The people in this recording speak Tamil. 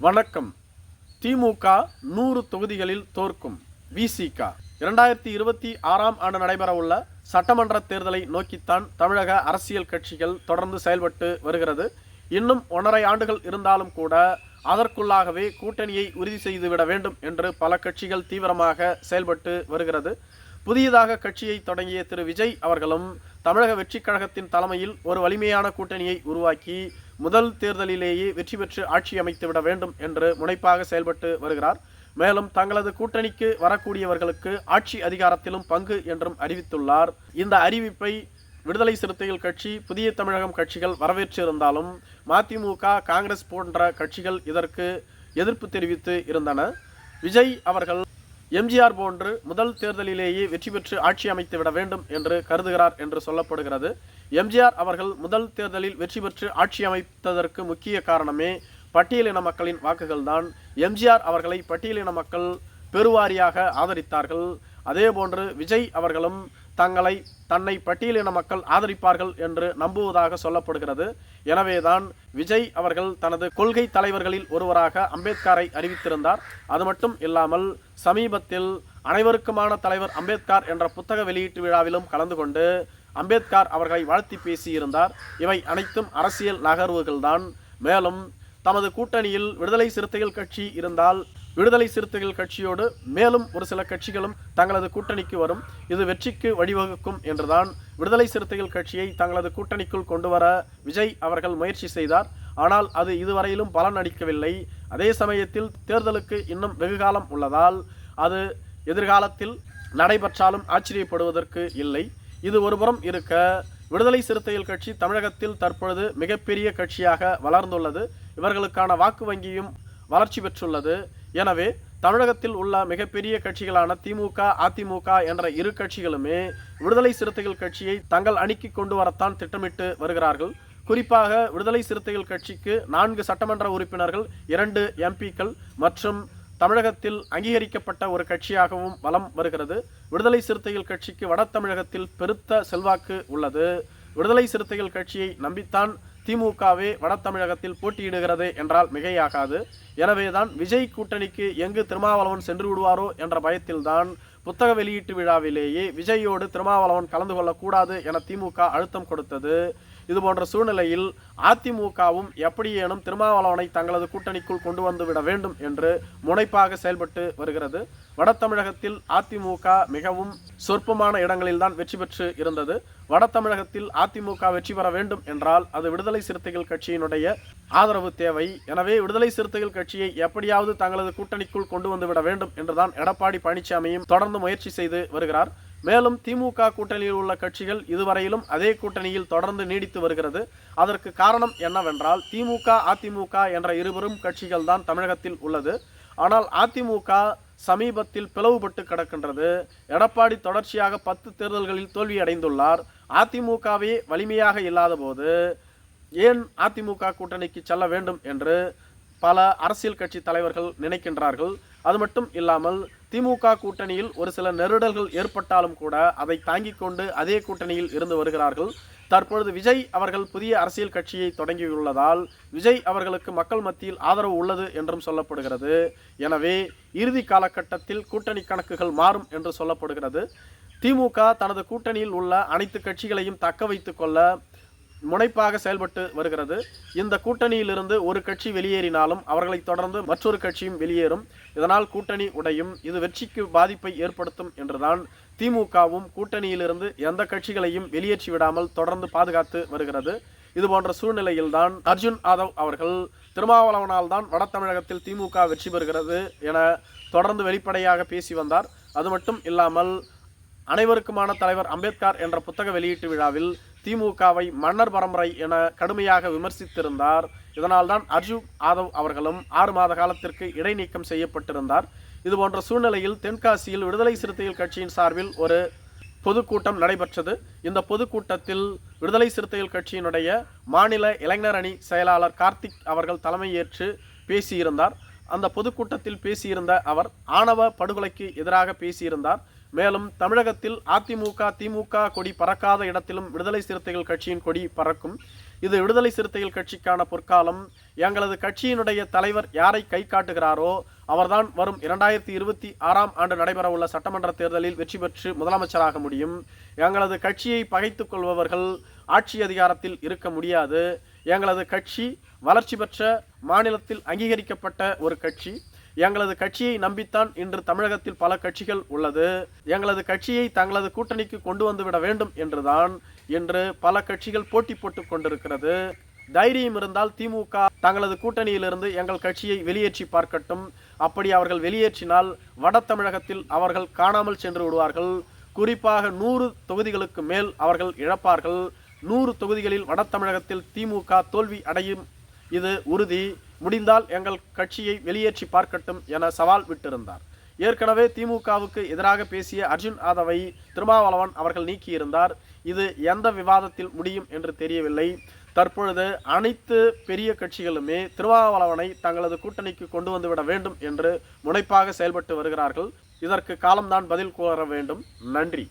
வணக்கம். திமுக நூறு தொகுதிகளில் தோற்கும். விசிக இரண்டாயிரத்தி இருபத்தி ஆறாம் ஆண்டு நடைபெறவுள்ள சட்டமன்ற தேர்தலை நோக்கித்தான் தமிழக அரசியல் கட்சிகள் தொடர்ந்து செயல்பட்டு வருகிறது. இன்னும் ஒன்றரை ஆண்டுகள் இருந்தாலும் கூட அதற்குள்ளாகவே கூட்டணியை உறுதி செய்துவிட வேண்டும் என்று பல கட்சிகள் தீவிரமாக செயல்பட்டு வருகிறது. புதியதாக கட்சியை தொடங்கிய திரு விஜய் அவர்களும் தமிழக வெற்றிக் கழகத்தின் தலைமையில் ஒரு வலிமையான கூட்டணியை உருவாக்கி முதல் தேர்தலிலேயே வெற்றி பெற்று ஆட்சி அமைத்துவிட வேண்டும் என்று முனைப்பாக செயல்பட்டு வருகிறார். மேலும் தங்களது கூட்டணிக்கு வரக்கூடியவர்களுக்கு ஆட்சி அதிகாரத்திலும் பங்கு என்றும் அறிவித்துள்ளார். இந்த அறிவிப்பை விடுதலை சிறுத்தைகள் கட்சி புதிய தமிழகம் கட்சிகள் வரவேற்றிருந்தாலும் மதிமுக காங்கிரஸ் போன்ற கட்சிகள் இதற்கு எதிர்ப்பு தெரிவித்து இருந்தன. விஜய் அவர்கள் எம்ஜிஆர் போன்று முதல் தேர்தலிலேயே வெற்றி பெற்று ஆட்சி அமைத்து விட வேண்டும் என்று கருதுகிறார் என்று சொல்லப்படுகிறது. எம்ஜிஆர் அவர்கள் முதல் தேர்தலில் வெற்றி பெற்று ஆட்சி அமைத்ததற்கு முக்கிய காரணமே பட்டியலின மக்களின் வாக்குகள்தான். எம்ஜிஆர் அவர்களை பட்டியலின மக்கள் பெருவாரியாக ஆதரித்தார்கள். அதேபோன்று விஜய் அவர்களும் தங்களை தன்னை பட்டியலின மக்கள் ஆதரிப்பார்கள் என்று நம்புவதாக சொல்லப்படுகிறது. எனவேதான் விஜய் அவர்கள் தனது கொள்கை தலைவர்களில் ஒருவராக அம்பேத்கரை அறிவித்திருந்தார். அது மட்டும் இல்லாமல் சமீபத்தில் அனைவருக்குமான தலைவர் அம்பேத்கர் என்ற புத்தக வெளியீட்டு விழாவிலும் கலந்து கொண்டு அம்பேத்கர் அவர்களை வாழ்த்தி பேசியிருந்தார். இவை அனைத்தும் அரசியல் நகர்வுகள்தான். மேலும் தமது கூட்டணியில் விடுதலை சிறுத்தைகள் கட்சி இருந்தால் விடுதலை சிறுத்தைகள் கட்சியோடு மேலும் ஒரு சில கட்சிகளும் தங்களது கூட்டணிக்கு வரும். இது வெற்றிக்கு வழிவகுக்கும் என்றுதான் விடுதலை சிறுத்தைகள் கட்சியை தங்களது கூட்டணிக்குள் கொண்டு வர விஜய் அவர்கள் முயற்சி செய்தார். ஆனால் அது இதுவரையிலும் பலன் அளிக்கவில்லை. அதே சமயத்தில் தேர்தலுக்கு இன்னும் வெகுகாலம் உள்ளதால் அது எதிர்காலத்தில் நடைபெற்றாலும் ஆச்சரியப்படுவதற்கு இல்லை. இது ஒருபுறம் இருக்க விடுதலை சிறுத்தைகள் கட்சி தமிழகத்தில் தற்பொழுது மிகப்பெரிய கட்சியாக வளர்ந்துள்ளது. இவர்களுக்கான வாக்கு வங்கியும் வளர்ச்சி பெற்றுள்ளது. எனவே தமிழகத்தில் உள்ள மிகப்பெரிய கட்சிகளான திமுக அதிமுக என்ற இரு கட்சிகளுமே விடுதலை சிறுத்தைகள் கட்சியை தங்கள் அணிக்கு கொண்டு வரத்தான் திட்டமிட்டு வருகிறார்கள். குறிப்பாக விடுதலை சிறுத்தைகள் கட்சிக்கு நான்கு சட்டமன்ற உறுப்பினர்கள் இரண்டு எம்பிக்கள் மற்றும் தமிழகத்தில் அங்கீகரிக்கப்பட்ட ஒரு கட்சியாகவும் வலம் வருகிறது. விடுதலை சிறுத்தைகள் கட்சிக்கு வட தமிழகத்தில் பெருத்த செல்வாக்கு உள்ளது. விடுதலை சிறுத்தைகள் கட்சியை நம்பித்தான் திமுகவே வட தமிழகத்தில் போட்டியிடுகிறது என்றால் மிகையாகாது. எனவேதான் விஜய் கூட்டணிக்கு எங்கு திருமாவளவன் சென்று விடுவாரோ என்ற பயத்தில்தான் புத்தக வெளியீட்டு விழாவிலேயே விஜயோடு திருமாவளவன் கலந்து கொள்ளக்கூடாது என திமுக அழுத்தம் கொடுத்தது. இது போன்ற சூழ்நிலையில் அதிமுகவும் எப்படியேனும் திருமாவளவனை தங்களது கூட்டணிக்குள் கொண்டு வந்து விட வேண்டும் என்று முனைப்பாக செயல்பட்டு வருகிறது. வட தமிழகத்தில் அதிமுக மிகவும் சொற்பமான இடங்களில்தான் வெற்றி பெற்று இருந்தது. வட தமிழகத்தில் அதிமுக வெற்றி பெற வேண்டும் என்றால் அது விடுதலை சிறுத்தைகள் கட்சியினுடைய ஆதரவு தேவை. எனவே விடுதலை சிறுத்தைகள் கட்சியை எப்படியாவது தங்களது கூட்டணிக்குள் கொண்டு வந்து விட வேண்டும் என்றுதான் எடப்பாடி பழனிசாமியும் தொடர்ந்து முயற்சி செய்து வருகிறார். மேலும் திமுக கூட்டணியில் உள்ள கட்சிகள் இதுவரையிலும் அதே கூட்டணியில் தொடர்ந்து நீடித்து வருகிறது. அதற்கு காரணம் என்னவென்றால் திமுக அதிமுக என்ற இருவரும் கட்சிகள் தான் தமிழகத்தில் உள்ளது. ஆனால் அதிமுக சமீபத்தில் பிளவுபட்டு கிடக்கின்றது. எடப்பாடி தொடர்ச்சியாக பத்து தேர்தல்களில் தோல்வியடைந்துள்ளார். அதிமுகவே வலிமையாக இல்லாத போது ஏன் அதிமுக கூட்டணிக்கு செல்ல வேண்டும் என்று பல அரசியல் கட்சி தலைவர்கள் நினைக்கின்றார்கள். அது மட்டும் இல்லாமல் திமுக கூட்டணியில் ஒரு சில நெருடல்கள் ஏற்பட்டாலும் கூட அதை தாங்கிக் கொண்டு அதே கூட்டணியில் இருந்து வருகிறார்கள். தற்பொழுது விஜய் அவர்கள் புதிய அரசியல் கட்சியை தொடங்கியுள்ளதால் விஜய் அவர்களுக்கு மக்கள் மத்தியில் ஆதரவு உள்ளது என்றும் சொல்லப்படுகிறது. எனவே இறுதி காலகட்டத்தில் கூட்டணி கணக்குகள் மாறும் என்று சொல்லப்படுகிறது. திமுக தனது கூட்டணியில் உள்ள அனைத்து கட்சிகளையும் தக்க வைத்துக் கொள்ள முனைப்பாக செயல்பட்டு வருகிறது. இந்த கூட்டணியிலிருந்து ஒரு கட்சி வெளியேறினாலும் அவர்களை தொடர்ந்து மற்றொரு கட்சியும் வெளியேறும். இதனால் கூட்டணி உடையும். இது வெற்றிக்கு பாதிப்பை ஏற்படுத்தும் என்றுதான் திமுகவும் கூட்டணியிலிருந்து எந்த கட்சிகளையும் வெளியேற்றி விடாமல் தொடர்ந்து பாதுகாத்து வருகிறது. இது போன்ற சூழ்நிலையில்தான் அர்ஜுன் ஆதவ் அவர்கள் திருமாவளவனால் தான் வட தமிழகத்தில் திமுக வெற்றி பெறுகிறது என தொடர்ந்து வெளிப்படையாக பேசி வந்தார். அது மட்டும் இல்லாமல் அனைவருக்குமான தலைவர் அம்பேத்கர் என்ற புத்தக வெளியீட்டு விழாவில் திமுகவை மன்னர் பரம்பரை என கடுமையாக விமர்சித்திருந்தார். இதனால்தான் அர்ஜுன் ஆதவ் அவர்களும் ஆறு மாத காலத்திற்கு இடைநீக்கம் செய்யப்பட்டிருந்தார். இதுபோன்ற சூழ்நிலையில் தென்காசியில் விடுதலை சிறுத்தைகள் கட்சியின் சார்பில் ஒரு பொதுக்கூட்டம் நடைபெற்றது. இந்த பொதுக்கூட்டத்தில் விடுதலை சிறுத்தைகள் கட்சியினுடைய மாநில இளைஞர் அணி செயலாளர் கார்த்திக் அவர்கள் தலைமையேற்று பேசியிருந்தார். அந்த பொதுக்கூட்டத்தில் பேசியிருந்த அவர் ஆணவ படுகொலைக்கு எதிராக பேசியிருந்தார். மேலும் தமிழகத்தில் அதிமுக திமுக கொடி பறக்காத இடத்திலும் விடுதலை சிறுத்தைகள் கட்சியின் கொடி பறக்கும். இது விடுதலை சிறுத்தைகள் கட்சிக்கான பொற்காலம். எங்களது கட்சியினுடைய தலைவர் யாரை கை காட்டுகிறாரோ அவர்தான் வரும் இரண்டாயிரத்தி இருபத்தி ஆறாம் ஆண்டு நடைபெறவுள்ள சட்டமன்ற தேர்தலில் வெற்றி பெற்று முதலமைச்சராக முடியும். எங்களது கட்சியை பகைத்துக் கொள்பவர்கள் ஆட்சி அதிகாரத்தில் இருக்க முடியாது. எங்களது கட்சி வளர்ச்சி பெற்ற மாநிலத்தில் அங்கீகரிக்கப்பட்ட ஒரு கட்சி. எங்களது கட்சியை நம்பித்தான் இன்று தமிழகத்தில் பல கட்சிகள் உள்ளது. எங்களது கட்சியை தங்களது கூட்டணிக்கு கொண்டு வந்துவிட வேண்டும் என்றுதான் இன்று பல கட்சிகள் போட்டி போட்டுக் கொண்டிருக்கிறது. தைரியம் இருந்தால் திமுக தங்களது கூட்டணியிலிருந்து எங்கள் கட்சியை வெளியேற்றி பார்க்கட்டும். அப்படி அவர்கள் வெளியேற்றினால் வட தமிழகத்தில் அவர்கள் காணாமல் சென்று விடுவார்கள். குறிப்பாக நூறு தொகுதிகளுக்கு மேல் அவர்கள் இழப்பார்கள். நூறு தொகுதிகளில் வட தமிழகத்தில் திமுக தோல்வி அடையும். இது உறுதி. முடிந்தால் எங்கள் கட்சியை வெளியேற்றி பார்க்கட்டும் என சவால் விட்டிருந்தார். ஏற்கனவே திமுகவுக்கு எதிராக பேசிய அர்ஜுன் ஆதவை திருமாவளவன் அவர்கள் நீக்கியிருந்தார். இது எந்த விவாதத்தில் முடியும் என்று தெரியவில்லை. தற்பொழுது அனைத்து பெரிய கட்சிகளுமே திருமாவளவனை தங்களது கூட்டணிக்கு கொண்டு வந்துவிட வேண்டும் என்று முனைப்பாக செயல்பட்டு வருகிறார்கள். இதற்கு காலம்தான் பதில் கூற வேண்டும். நன்றி.